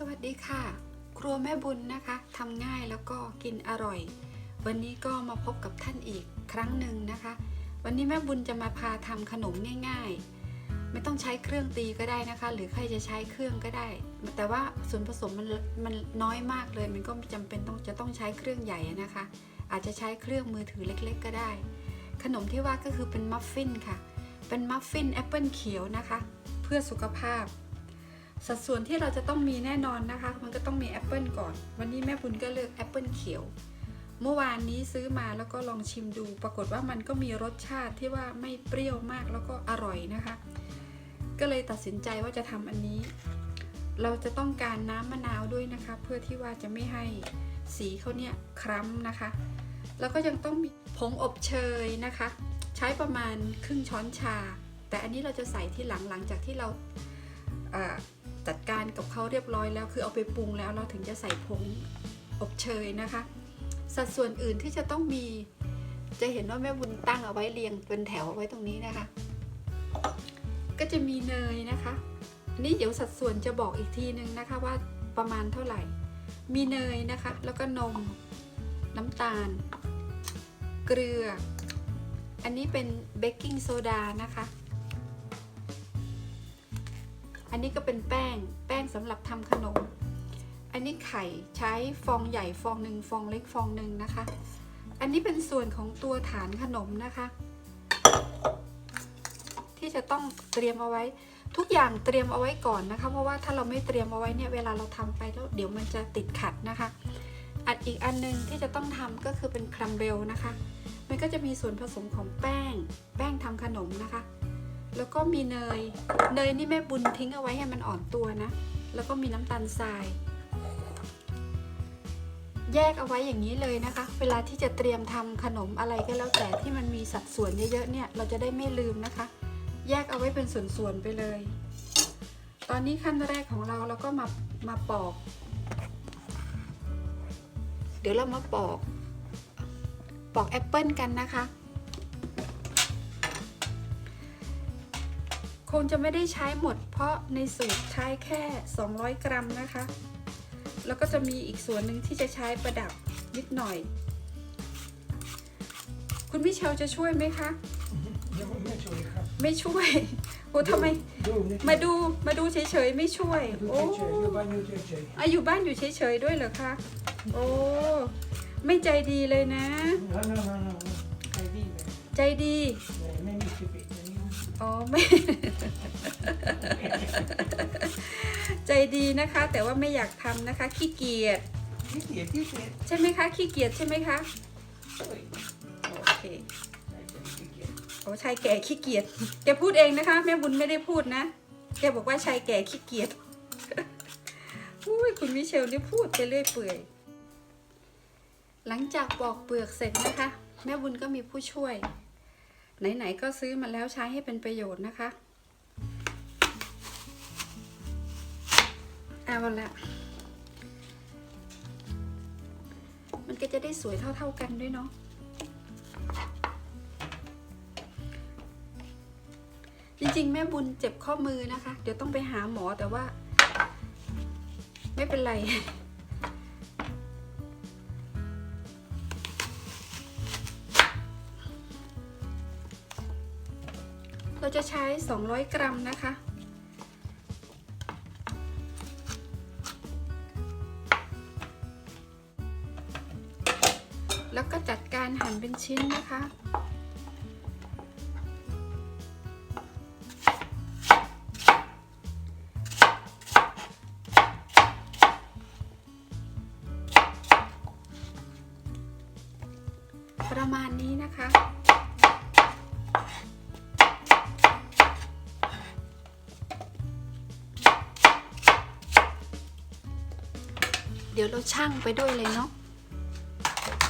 สวัสดีค่ะ ครัวแม่บุญนะคะทำง่ายแล้วก็กินอร่อย วันนี้ก็มาพบกับท่านอีกครั้งหนึ่งนะคะ วันนี้แม่บุญจะมาพาทำขนมง่าย ๆ ไม่ต้องใช้เครื่องตีก็ได้นะคะ หรือใครจะใช้เครื่องก็ได้ แต่ว่าส่วนผสมมันมันน้อยมากเลย มันก็ไม่จำเป็นต้องจะต้องใช้เครื่องใหญ่นะคะ อาจจะใช้เครื่องมือถือเล็ก ๆ ก็ได้ ขนมที่ว่าก็คือเป็นมัฟฟินค่ะ เป็นมัฟฟินแอปเปิลเขียวนะคะ เพื่อสุขภาพ สัดส่วนที่เราจะต้องมีแน่นอนนะคะ มันก็ต้องมีแอปเปิลก่อน วันนี้แม่บุญก็เลือกแอปเปิลเขียว เมื่อวานนี้ซื้อมาแล้วก็ลองชิมดู ปรากฏว่ามันก็มีรสชาติที่ว่าไม่เปรี้ยวมากแล้วก็อร่อยนะคะ ก็เลยตัดสินใจว่าจะทำอันนี้ เราจะต้องการน้ำมะนาวด้วยนะคะ เพื่อที่ว่าจะไม่ให้สีเขาเนี่ยคล้ำนะคะ แล้วก็ยังต้องมีผงอบเชยนะคะ ใช้ประมาณครึ่งช้อนชา แต่อันนี้เราจะใส่ที่หลังหลังจากที่เราอ่า จัดการกับเขาเรียบร้อยแล้ว คือเอาไปปรุงแล้วเราถึงจะใส่ผงอบเชยนะคะ สัดส่วนอื่นที่จะต้องมี จะเห็นว่าแม่บุญตั้งเอาไว้เรียงเป็นแถวเอาไว้ตรงนี้นะคะ ก็จะมีเนยนะคะอันนี้เดี๋ยวสัดส่วนจะบอกอีกทีนึงนะคะว่าประมาณเท่าไหร่ มีเนยนะคะ แล้วก็นม น้ำตาล เกลือ อันนี้เป็นเบกกิ้งโซดานะคะ อันนี้ก็เป็นแป้ง แป้งสำหรับทำขนม อันนี้ไข่ใช้ฟองใหญ่ฟองหนึ่งฟองเล็กฟองหนึ่งนะคะ อันนี้เป็นส่วนของตัวฐานขนมนะคะ ที่จะต้องเตรียมเอาไว้ทุกอย่างเตรียมเอาไว้ก่อนนะคะ เพราะว่าถ้าเราไม่เตรียมเอาไว้เนี่ยเวลาเราทำไปแล้วเดี๋ยวมันจะติดขัดนะคะ อันอีกอันหนึงที่จะต้องทำก็คือเป็นครัมเบลนะคะ มันก็จะมีส่วนผสมของแป้ง แป้งทำขนมนะคะ แล้วก็มีเนย เนยนี่แม่บุญทิ้งเอาไว้ให้มันอ่อนตัวนะ แล้วก็มีน้ำตาลทราย แยกเอาไว้อย่างนี้เลยนะคะ เวลาที่จะเตรียมทำขนมอะไรก็แล้วแต่ที่มันมีสัดส่วนเยอะๆเนี่ยเราจะได้ไม่ลืมนะคะ แยกเอาไว้เป็นส่วนๆไปเลย ตอนนี้ขั้นแรกของเราเราก็มามาปอก เดี๋ยวเรามาปอก ปอกแอปเปิลกันนะคะ คงจะไม่ได้ใช้หมด เพราะในสูตรใช้แค่ 200 กรัมนะคะ แล้วก็จะมีอีกส่วนหนึ่งที่จะใช้ประดับนิดหน่อย คุณพี่เชลจะช่วยไหมคะยังไม่ช่วยครับ ไม่ช่วยโอ้ทำไมดูนี่มาดูมาดูเฉยๆไม่ช่วยดูโอ้เฉยๆอยู่บ้านอยู่เฉยอาอยู่บ้านอยู่เฉยๆด้วยเหรอคะโอ้ไม่ใจดีเลยนะๆนั่นนั่นนั่นใครดีไหมใจดีไม่มีสิบิ อย่างนี้อ๋อไม่ ใจดีนะคะ แต่ว่าไม่อยากทำนะคะ ขี้เกียจที่เกียจที่เกียจใช่ไหมคะ ขี้เกียจใช่ไหมคะเฮ้ยโอเคใครจะขี้เกียจโอ้ชายแก่ขี้เกียจ แกพูดเองนะคะ แม่บุญไม่ได้พูดนะ แกบอกว่าชายแก่ขี้เกียจ อุ้ยคุณมิเชลนี่พูดไปเรื่อยเปื่อย หลังจากปอกเปลือกเสร็จนะคะ แม่บุญก็มีผู้ช่วย ไหนๆก็ซื้อมาแล้วใช้ให้เป็นประโยชน์นะคะ เอาละมันก็จะได้สวยเท่าๆกันด้วยเนาะจริงๆ แม่บุญเจ็บข้อมือนะคะ เดี๋ยวต้องไปหาหมอแต่ว่า ไม่เป็นไร เราจะใช้ 200 กรัมนะคะ แล้วก็จัดการหั่นเป็นชิ้นนะคะประมาณนี้นะคะ ดี๋ยวเราชั่งไปด้วยเลยเนาะ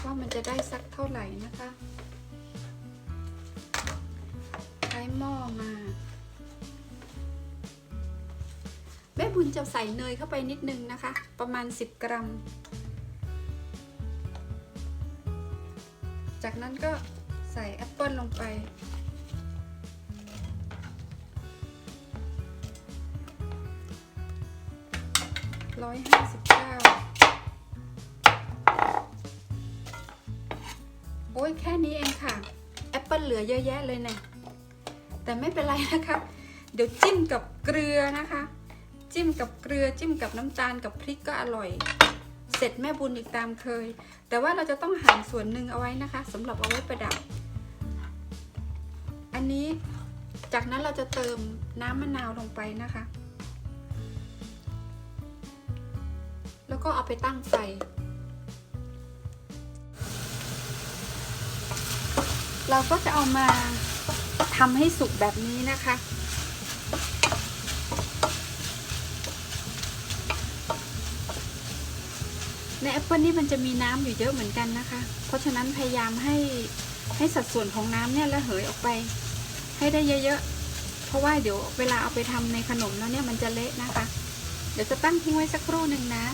ว่ามันจะได้สักเท่าไหร่นะคะใช้หม้อมา แม่บุญจะใส่เนยเข้าไปนิดนึงนะคะ ประมาณ 10 กรัม จากนั้นก็ใส่แอปเปิลลงไปร้อยห้าสิบเก้า ยแค่นี้เองค่ะแอปเปิลเหลือเยอะแยะเลยเนี่ยแต่ไม่เป็นไรนะคะ เดี๋ยวจิ้มกับเกลือนะคะ จิ้มกับเกลือจิ้มกับน้ำตาลกับพริกก็อร่อย เสร็จแม่บุญอีกตามเคย แต่ว่าเราจะต้องหั่นส่วนหนึ่งเอาไว้นะคะสำหรับเอาไว้ประดับ อันนี้จากนั้นเราจะเติมน้ำมะนาวลงไปนะคะ แล้วก็เอาไปตั้งไฟ เราก็จะเอามาทำให้สุกแบบนี้นะคะ ในแอปเปิลนี่มันจะมีน้ำอยู่เยอะเหมือนกันนะคะ เพราะฉะนั้นพยายามให้ให้สัดส่วนของน้ำเนี่ยระเหยออกไป ให้ได้เยอะๆ เพราะว่าเดี๋ยวเวลาเอาไปทำในขนมแล้วเนี่ยมันจะเละนะคะ เดี๋ยวจะตั้งทิ้งไว้สักครู่หนึ่งนะ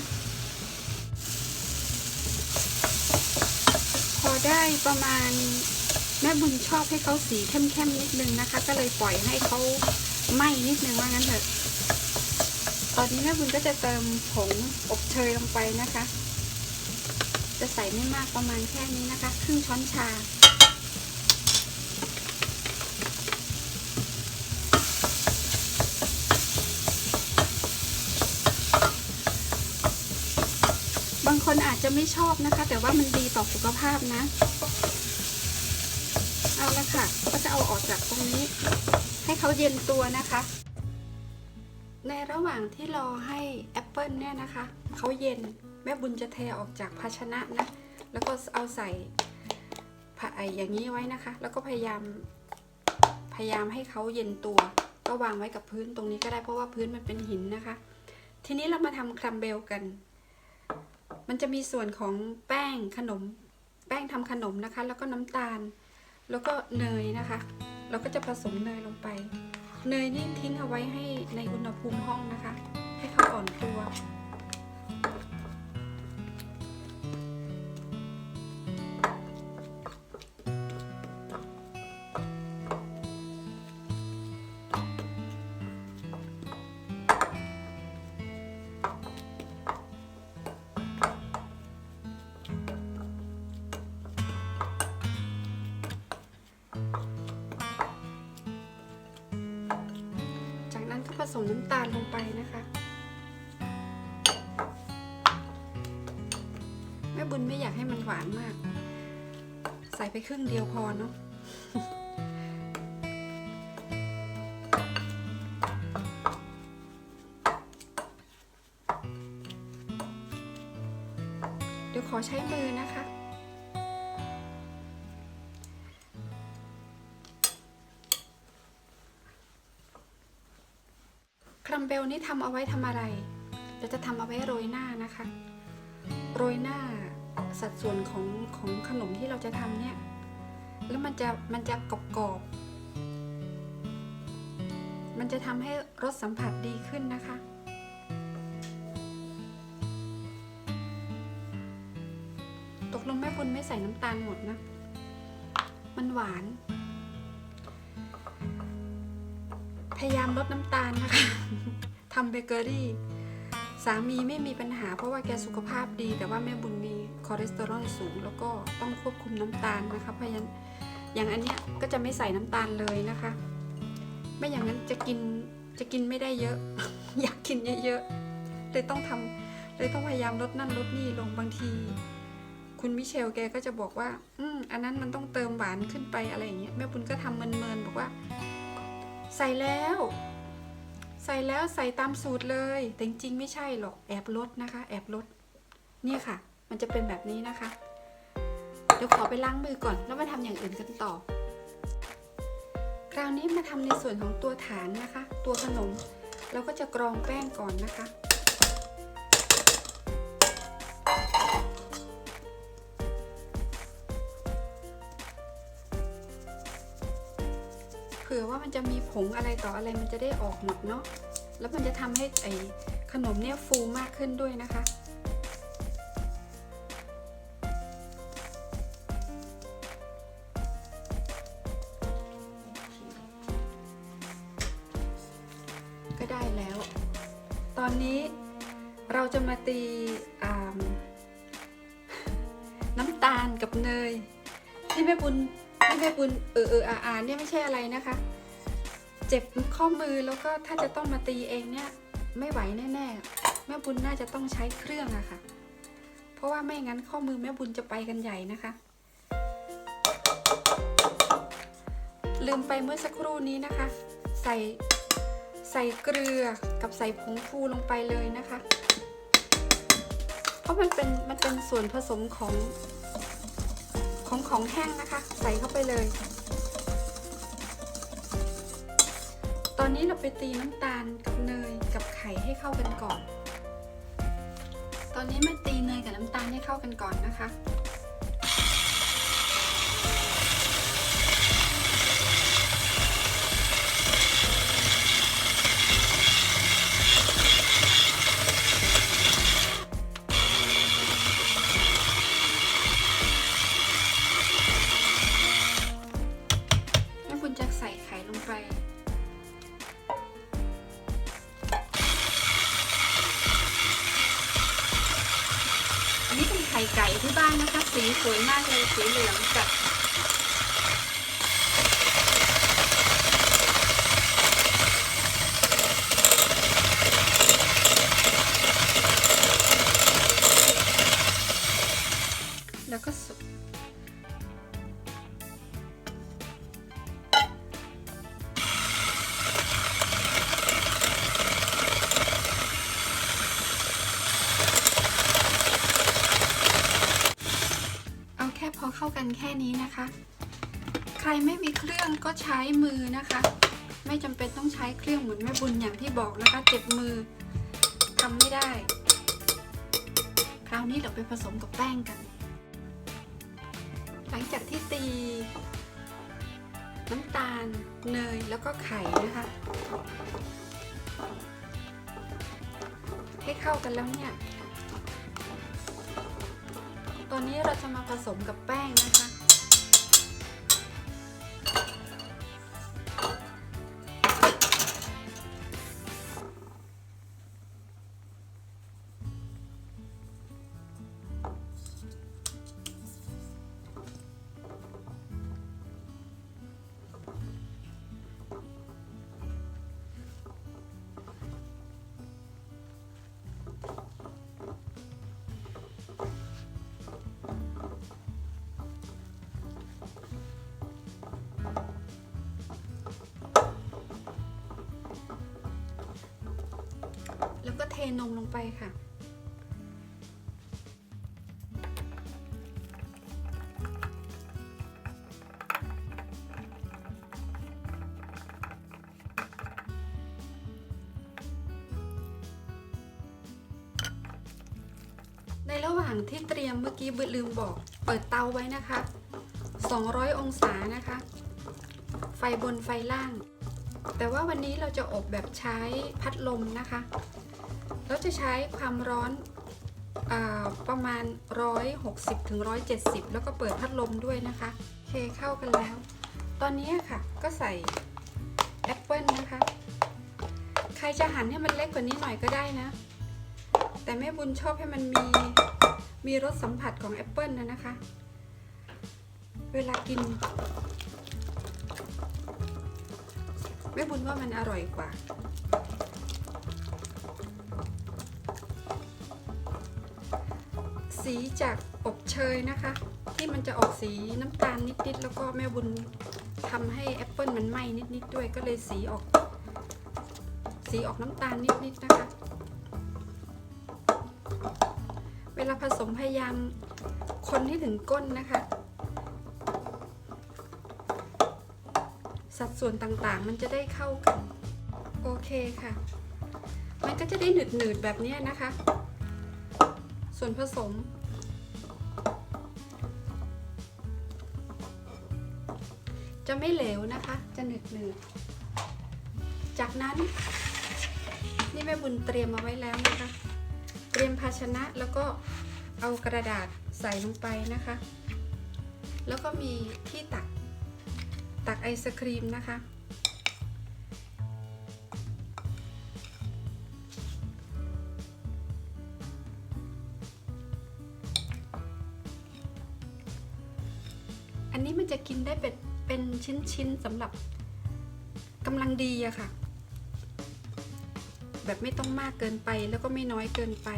พอได้ประมาณ แม่บุญชอบให้เขาสีเข้มๆนิดนึงนะคะ ก็เลยปล่อยให้เขาไหม้นิดนึงว่างั้นเถอะ ตอนนี้แม่บุญก็จะเติมผงอบเชยลงไปนะคะ จะใส่ไม่มากประมาณแค่นี้นะคะ ครึ่งช้อนชาบางคนอาจจะไม่ชอบนะคะ แต่ว่ามันดีต่อสุขภาพนะ เอาละค่ะ ก็จะเอาออกจากตรงนี้ ให้เขาเย็นตัวนะคะ ในระหว่างที่รอให้แอปเปิลเนี่ยนะคะเขาเย็นแม่บุญจะเทออกจากภาชนะนะ แล้วก็เอาใส่ผ้าไออย่างนี้ไว้นะคะ แล้วก็พยายามพยายามให้เขาเย็นตัว ก็วางไว้กับพื้นตรงนี้ก็ได้เพราะว่าพื้นมันเป็นหินนะคะ ทีนี้เรามาทำครัมเบลกัน มันจะมีส่วนของแป้งขนม แป้งทำขนมนะคะ แล้วก็น้ำตาล แล้วก็เนยนะคะ เราก็จะผสมเนยลงไป เนยนี่ทิ้งเอาไว้ให้ในอุณหภูมิห้องนะคะ ให้เขาอ่อนตัว สมน้ำตาลลงไปนะคะ แม่บุญไม่อยากให้มันหวานมาก ใส่ไปครึ่งเดียวพอเนาะเดี๋ยวขอใช้มือนะคะ นี่ทำเอาไว้ทำอะไรเดี๋ยวจะทำเอาไว้โรยหน้านะคะ โรยหน้าสัดส่วนของของขนมที่เราจะทำเนี่ย แล้วมันจะมันจะกรอบกรอบมันจะทำให้รสสัมผัสดีขึ้นนะคะ ตกลงแม่บุญไม่ใส่น้ำตาลหมดนะ มันหวาน พยายามลดน้ำตาลนะคะ ทำเบเกอรี่ สามีไม่มีปัญหาเพราะว่าแกสุขภาพดี แต่ว่าแม่บุญมีคอเลสเตอรอลสูง แล้วก็ต้องควบคุมน้ำตาลนะคะเพราะฉะนั้นอย่างอันเนี้ยก็จะไม่ใส่น้ำตาลเลยนะคะ ไม่อย่างนั้นจะกินจะกินไม่ได้เยอะ อยากกินเยอะๆเลยต้องทำเลยต้องพยายามลดนั่นลดนี่ลงบางทีคุณมิเชลแกก็จะบอกว่า อืมอันนั้นมันต้องเติมหวานขึ้นไปอะไรอย่างเงี้ย แม่บุญก็ทำเมินๆบอกว่า ใส่แล้ว ใส่แล้วใส่ตามสูตรเลย แต่จริงไม่ใช่หรอกแอบลดนะคะ แอบลดเนี่ยค่ะ มันจะเป็นแบบนี้นะคะ เดี๋ยวขอไปล้างมือก่อน แล้วมาทำอย่างอื่นกันต่อ คราวนี้มาทำในส่วนของตัวฐานนะคะ ตัวขนมเราก็จะกรองแป้งก่อนนะคะ ผื่อว่ามันจะมีผงอะไรต่ออะไรมันจะได้ออกหมดเนาะแล้วมันจะทำให้ไอขนมเนี่ยฟูมากขึ้นด้วยนะคะก็ได้แล้ว ตอนนี้เราจะมาตีน้ำตาลกับเนยที่แม่บุญ แม่บุญเออเอออาอาเนี่ยไม่ใช่อะไรนะคะ เจ็บข้อมือแล้วก็ถ้าจะต้องมาตีเองเนี่ย ไม่ไหวแน่ๆแม่บุญน่าจะต้องใช้เครื่องอะค่ะ เพราะว่าไม่งั้นข้อมือแม่บุญจะไปกันใหญ่นะคะ ลืมไปเมื่อสักครู่นี้นะคะ ใส่ใส่เกลือกับใส่ผงฟูลงไปเลยนะคะ เพราะมันเป็นมันเป็นส่วนผสมของ ของของแห้งนะคะ ใส่เข้าไปเลย ตอนนี้เราไปตีน้ำตาลกับเนยกับไข่ให้เข้ากันก่อน ตอนนี้มาตีเนยกับน้ำตาลให้เข้ากันก่อนนะคะ กันแค่นี้นะคะ ใครไม่มีเครื่องก็ใช้มือนะคะ ไม่จำเป็นต้องใช้เครื่องเหมือนแม่บุญอย่างที่บอกนะคะ เจ็บมือทำไม่ได้ คราวนี้เราไปผสมกับแป้งกัน หลังจากที่ตี น้ำตาลเนยแล้วก็ไข่นะคะ ให้เข้ากันแล้วเนี่ย ตอนนี้เราจะมาผสมกับแป้งนะคะ ไปค่ะ ในระหว่างที่เตรียมเมื่อกี้ลืมบอก เปิดเตาไว้นะคะ 200 องศานะคะ ไฟบนไฟล่าง แต่ว่าวันนี้เราจะอบแบบใช้พัดลมนะคะ เราจะใช้ความร้อนอประมาณ 160ถึง170 แล้วก็เปิดพัดลมด้วยนะคะโอเคเข้ากันแล้ว ตอนนี้ค่ะก็ใส่แอปเปิลนะคะ ใครจะหั่นให้มันเล็กกว่านี้หน่อยก็ได้นะ แต่แม่บุญชอบให้มันมีมีรสสัมผัสของแอปเปิลนะนะคะ เวลากินแม่บุญว่ามันอร่อยกว่า สีจากอบเชยนะคะ ที่มันจะออกสีน้ำตาลนิดๆแล้วก็แม่บุญทำให้แอปเปิลมันไหม้นิดๆด้วยก็เลยสีออก สีออกน้ำตาลนิดๆนะคะ เวลาผสมพยายามคนให้ถึงก้นนะคะ สัดส่วนต่างๆ มันจะได้เข้ากันโอเคค่ะ มันก็จะได้หนืดๆแบบนี้นะคะ ส่วนผสม จะไม่เหลวนะคะ จะหนึบหนึบจากนั้นนี่แม่บุญเตรียมมาไว้แล้วนะคะ เตรียมภาชนะแล้วก็เอากระดาษใส่ลงไปนะคะ แล้วก็มีที่ตักตักไอศครีมนะคะ อันนี้มันจะกินได้เป็น เป็นชิ้นๆสำหรับกำลังดีอะค่ะ แบบไม่ต้องมากเกินไปแล้วก็ไม่น้อยเกินไป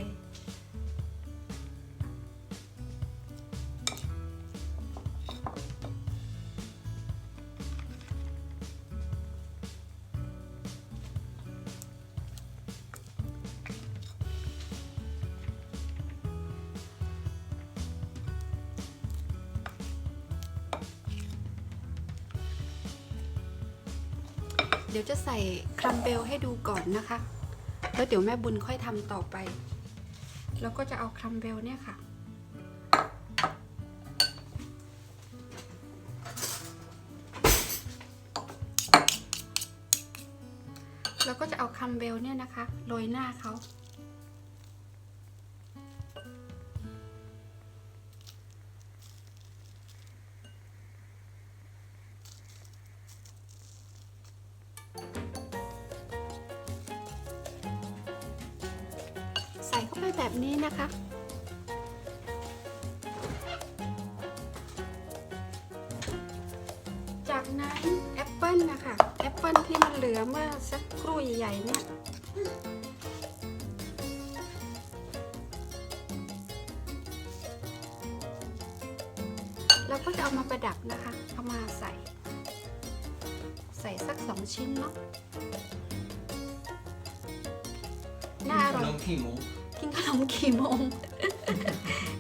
ดี๋ยวจะใส่ครัมเบลให้ดูก่อนนะคะ แล้วเดี๋ยวแม่บุญค่อยทำต่อไป แล้วก็จะเอาครัมเบลเนี่ยค่ะ แล้วก็จะเอาครัมเบลเนี่ยนะคะโรยหน้าเขา ไปแบบนี้นะคะ จากนั้นแอปเปิลนะคะแอปเปิลที่มันเหลือเมื่อสักครู่ใหญ่ๆเนี่ยเราก็จะเอามาประดับนะคะ เอามาใส่ ใส่สักสองชิ้นเนาะน่าอร่อย น้องขี้หมูกิน ขนมกี่โมง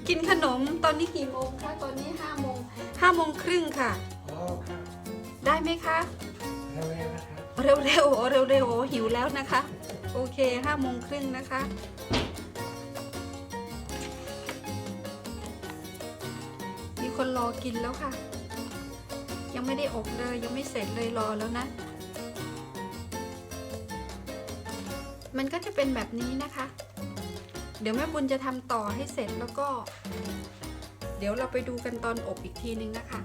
กินขนมตอนนี้กี่โมงคะตอนนี้ห้าโมงห้าโมงครึ่งค่ะ อ๋อครับได้ไหมคะ เร็วๆนะครับเร็วๆเร็วๆเร็วๆโอ้หิวแล้วนะคะ โอเคห้าโมงครึ่งนะคะ มีคนรอกินแล้วค่ะ ยังไม่ได้อบเลย ยังไม่เสร็จเลยรอแล้วนะ มันก็จะเป็นแบบนี้นะคะ เดี๋ยวแม่บุญจะทำต่อให้เสร็จแล้วก็ เดี๋ยวเราไปดูกันตอนอบอีกทีนึงนะคะ